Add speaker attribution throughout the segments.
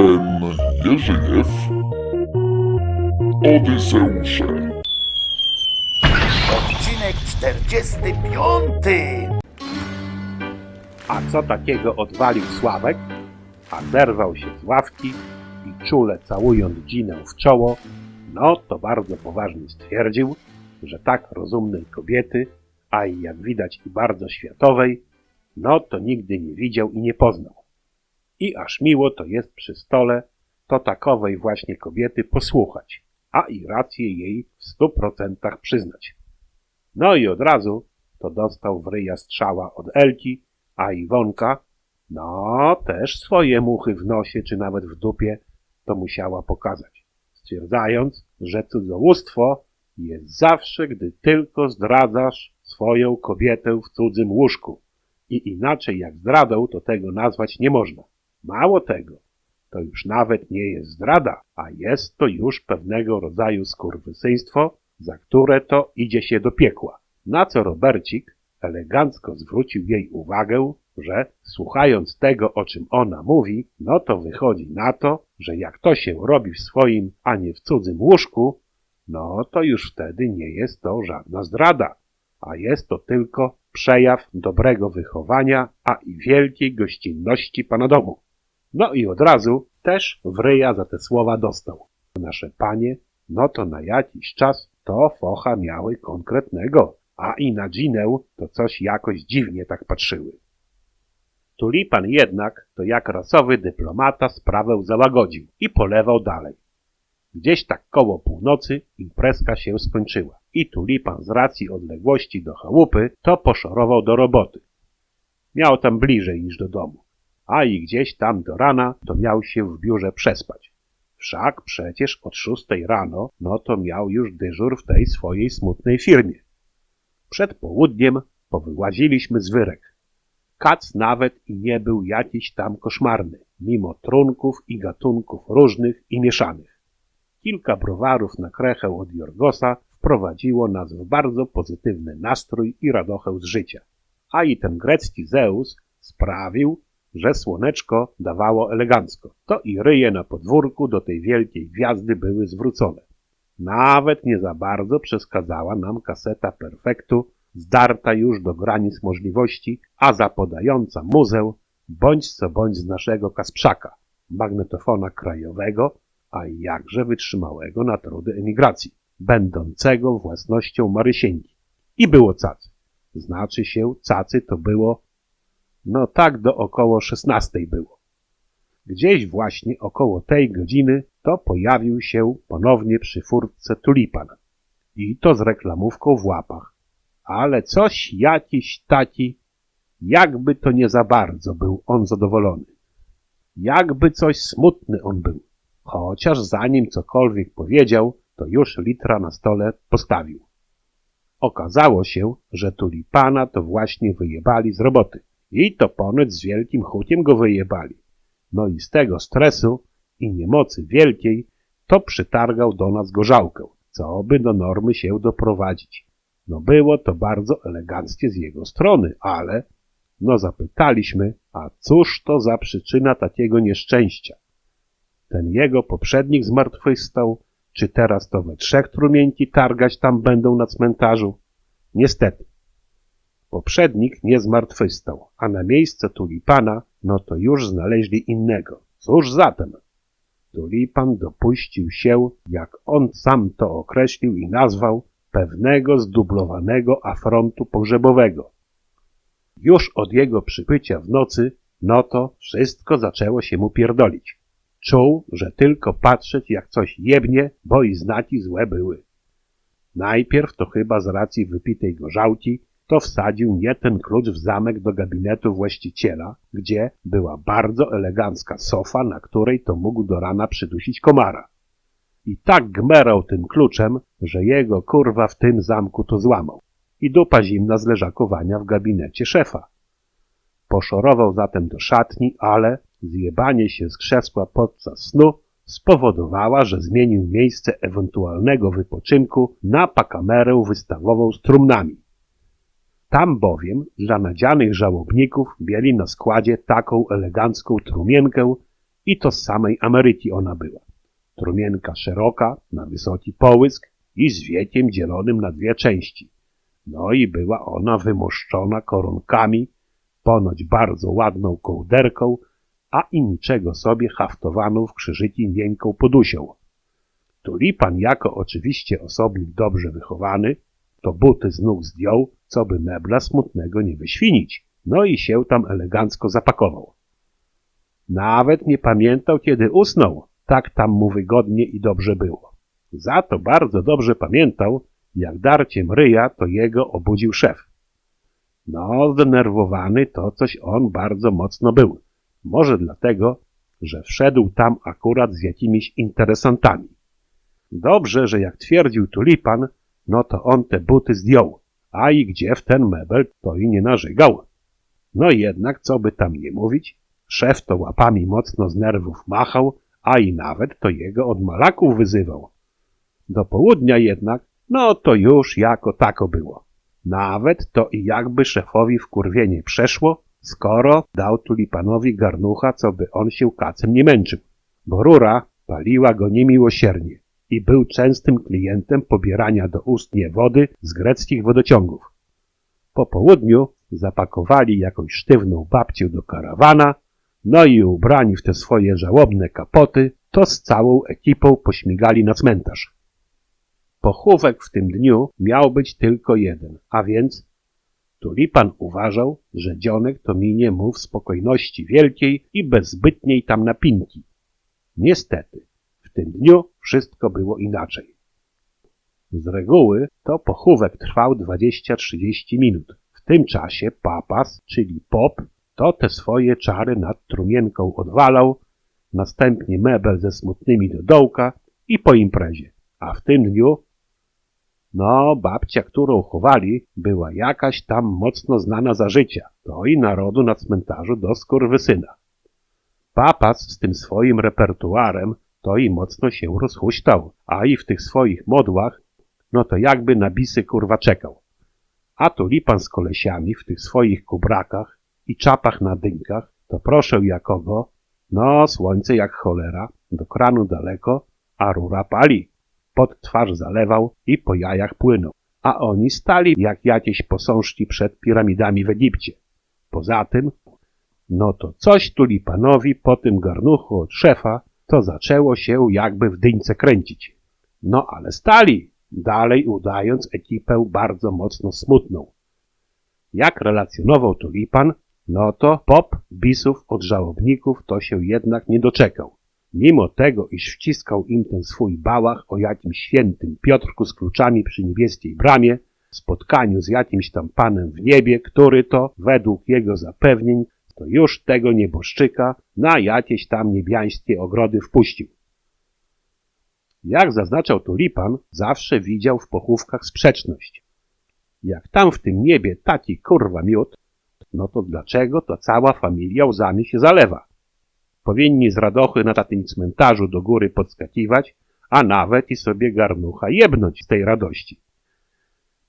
Speaker 1: Ben Jerzyjew Odyseusze
Speaker 2: Odcinek 45.
Speaker 3: A co takiego odwalił Sławek? A zerwał się z ławki i czule całując dzinę w czoło, no to bardzo poważnie stwierdził, że tak rozumnej kobiety, a i jak widać i bardzo światowej, no to nigdy nie widział i nie poznał. I aż miło to jest przy stole to takowej właśnie kobiety posłuchać, a i rację jej w stu procentach przyznać. No i od razu to dostał w ryja strzała od Elki, a Iwonka, no też swoje muchy w nosie czy nawet w dupie to musiała pokazać, stwierdzając, że cudzołóstwo jest zawsze, gdy tylko zdradzasz swoją kobietę w cudzym łóżku. I inaczej jak zdradą to tego nazwać nie można. Mało tego, to już nawet nie jest zdrada, a jest to już pewnego rodzaju skurwysyństwo, za które to idzie się do piekła. Na co Robercik elegancko zwrócił jej uwagę, że słuchając tego, o czym ona mówi, no to wychodzi na to, że jak to się robi w swoim, a nie w cudzym łóżku, no to już wtedy nie jest to żadna zdrada, a jest to tylko przejaw dobrego wychowania, a i wielkiej gościnności pana domu. No i od razu też w ryja za te słowa dostał. Nasze panie, no to na jakiś czas to focha miały konkretnego, a i na dżinę to coś jakoś dziwnie tak patrzyły. Tulipan jednak to jak rasowy dyplomata sprawę załagodził i polewał dalej. Gdzieś tak koło północy imprezka się skończyła i tulipan z racji odległości do chałupy to poszorował do roboty. Miał tam bliżej niż do domu, a i gdzieś tam do rana to miał się w biurze przespać. Wszak przecież od szóstej rano no to miał już dyżur w tej swojej smutnej firmie. Przed południem powyłaziliśmy z wyrek. Kac nawet i nie był jakiś tam koszmarny, mimo trunków i gatunków różnych i mieszanych. Kilka browarów na krechę od Jorgosa wprowadziło nas w bardzo pozytywny nastrój i radochę z życia. A i ten grecki Zeus sprawił, że słoneczko dawało elegancko. To i ryje na podwórku do tej wielkiej gwiazdy były zwrócone. Nawet nie za bardzo przeszkadzała nam kaseta perfektu, zdarta już do granic możliwości, a zapodająca muzę bądź co bądź z naszego kasprzaka, magnetofona krajowego, a jakże wytrzymałego na trudy emigracji, będącego własnością Marysieńki. I było cacy. Znaczy się, cacy to było, no tak do około szesnastej było. Gdzieś właśnie około tej godziny to pojawił się ponownie przy furtce tulipan. I to z reklamówką w łapach. Ale coś jakiś taki, jakby to nie za bardzo był on zadowolony. Jakby coś smutny on był. Chociaż zanim cokolwiek powiedział, to już litra na stole postawił. Okazało się, że tulipana to właśnie wyjebali z roboty. I to ponoć z wielkim chuciem go wyjebali. No i z tego stresu i niemocy wielkiej to przytargał do nas gorzałkę, co by do normy się doprowadzić. No było to bardzo eleganckie z jego strony, ale no zapytaliśmy, a cóż to za przyczyna takiego nieszczęścia? Ten jego poprzednik zmartwychwstał, czy teraz to we trzech trumieńki targać tam będą na cmentarzu? Niestety. Poprzednik nie zmartwychwstał, a na miejsce tulipana, no to już znaleźli innego. Cóż zatem? Tulipan dopuścił się, jak on sam to określił i nazwał, pewnego zdublowanego afrontu pogrzebowego. Już od jego przybycia w nocy, no to wszystko zaczęło się mu pierdolić. Czuł, że tylko patrzeć jak coś jebnie, bo i znaki złe były. Najpierw to chyba z racji wypitej gorzałki, to wsadził nie ten klucz w zamek do gabinetu właściciela, gdzie była bardzo elegancka sofa, na której to mógł do rana przydusić komara. I tak gmerał tym kluczem, że jego kurwa w tym zamku to złamał. I dupa zimna z leżakowania w gabinecie szefa. Poszorował zatem do szatni, ale zjebanie się z krzesła podczas snu spowodowała, że zmienił miejsce ewentualnego wypoczynku na pakamerę wystawową z trumnami. Tam bowiem dla nadzianych żałobników mieli na składzie taką elegancką trumienkę I to z samej Ameryki ona była. Trumienka szeroka, na wysoki połysk i z wiekiem dzielonym na dwie części. No i była ona wymoszczona koronkami, ponoć bardzo ładną kołderką, a i niczego sobie haftowaną w krzyżyki miękką podusią. Tulipan jako oczywiście osobnik dobrze wychowany, to buty z nóg zdjął, co by mebla smutnego nie wyświnić, no i się tam elegancko zapakował. Nawet nie pamiętał, kiedy usnął, tak tam mu wygodnie i dobrze było. Za to bardzo dobrze pamiętał, jak darciem ryja to jego obudził szef. No, zdenerwowany to coś on bardzo mocno był. Może dlatego, że wszedł tam akurat z jakimiś interesantami. Dobrze, że jak twierdził tulipan, no to on te buty zdjął, a i gdzie w ten mebel to i nie narzygał. No jednak, co by tam nie mówić, szef to łapami mocno z nerwów machał, a i nawet to jego od malaków wyzywał. Do południa jednak, no to już jako tako było. Nawet to i jakby szefowi wkurwienie przeszło, skoro dał tulipanowi garnucha, co by on się kacem nie męczył. Bo rura paliła go niemiłosiernie i był częstym klientem pobierania do ustnie wody z greckich wodociągów. Po południu zapakowali jakąś sztywną babcię do karawana, no i ubrani w te swoje żałobne kapoty, to z całą ekipą pośmigali na cmentarz. Pochówek w tym dniu miał być tylko jeden, a więc Tulipan uważał, że dzionek to minie mu w spokojności wielkiej i bez zbytniej tam napinki. Niestety, tym dniu wszystko było inaczej. Z reguły to pochówek trwał 20-30 minut. W tym czasie papas, czyli pop, to te swoje czary nad trumienką odwalał, następnie mebel ze smutnymi do dołka i po imprezie. A w tym dniu no, babcia, którą chowali, była jakaś tam mocno znana za życia. To i narodu na cmentarzu do skurwysyna. Papas z tym swoim repertuarem to i mocno się rozhuśtał, a i w tych swoich modłach, no to jakby na bisy kurwa czekał. A tu lipan z kolesiami w tych swoich kubrakach i czapach na dynkach, to proszę jakogo, no słońce jak cholera, do kranu daleko, a rura pali pod twarz zalewał i po jajach płynął, a oni stali jak jakieś posążki przed piramidami w Egipcie. Poza tym, no to coś tulipanowi po tym garnuchu od szefa to zaczęło się jakby w dyńce kręcić. No ale stali, dalej udając ekipę bardzo mocno smutną. Jak relacjonował tulipan, no to pop bisów od żałobników to się jednak nie doczekał. Mimo tego, iż wciskał im ten swój bałach o jakimś świętym Piotrku z kluczami przy niebieskiej bramie, spotkaniu z jakimś tam panem w niebie, który to, według jego zapewnień, to już tego nieboszczyka na jakieś tam niebiańskie ogrody wpuścił. Jak zaznaczał Tulipan, zawsze widział w pochówkach sprzeczność. Jak tam w tym niebie taki kurwa miód, no to dlaczego to cała familia łzami się zalewa? Powinni z radochy na tym cmentarzu do góry podskakiwać, a nawet i sobie garnucha jebnąć z tej radości.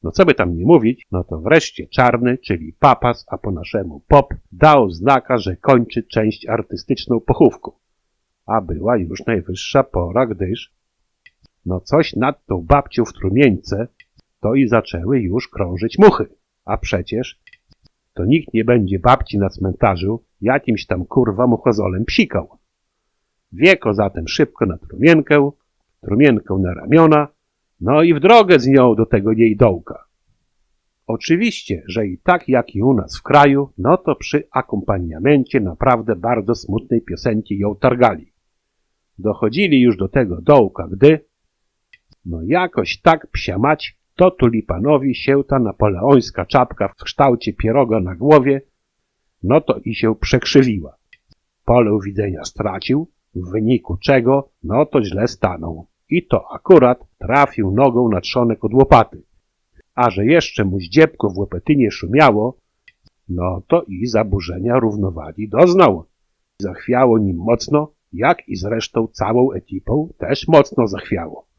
Speaker 3: No co by tam nie mówić, no to wreszcie czarny, czyli papas, a po naszemu pop, dał znaka, że kończy część artystyczną pochówku. A była już najwyższa pora, gdyż no coś nad tą babcią w trumieńce, to i zaczęły już krążyć muchy. A przecież to nikt nie będzie babci na cmentarzu jakimś tam kurwa muchozolem psikał. Wieko zatem szybko na trumienkę, trumienkę na ramiona, no i w drogę z nią do tego jej dołka. Oczywiście, że i tak jak i u nas w kraju, no to przy akompaniamencie naprawdę bardzo smutnej piosenki ją targali. Dochodzili już do tego dołka, gdy, no jakoś tak psiamać, to tulipanowi się ta napoleońska czapka w kształcie pieroga na głowie, no to i się przekrzywiła. Pole widzenia stracił, w wyniku czego, no to źle stanął. I to akurat trafił nogą na trzonek od łopaty. A że jeszcze mu zdziebko w łepetynie szumiało, no to i zaburzenia równowagi doznał. Zachwiało nim mocno, jak i zresztą całą ekipą też mocno zachwiało.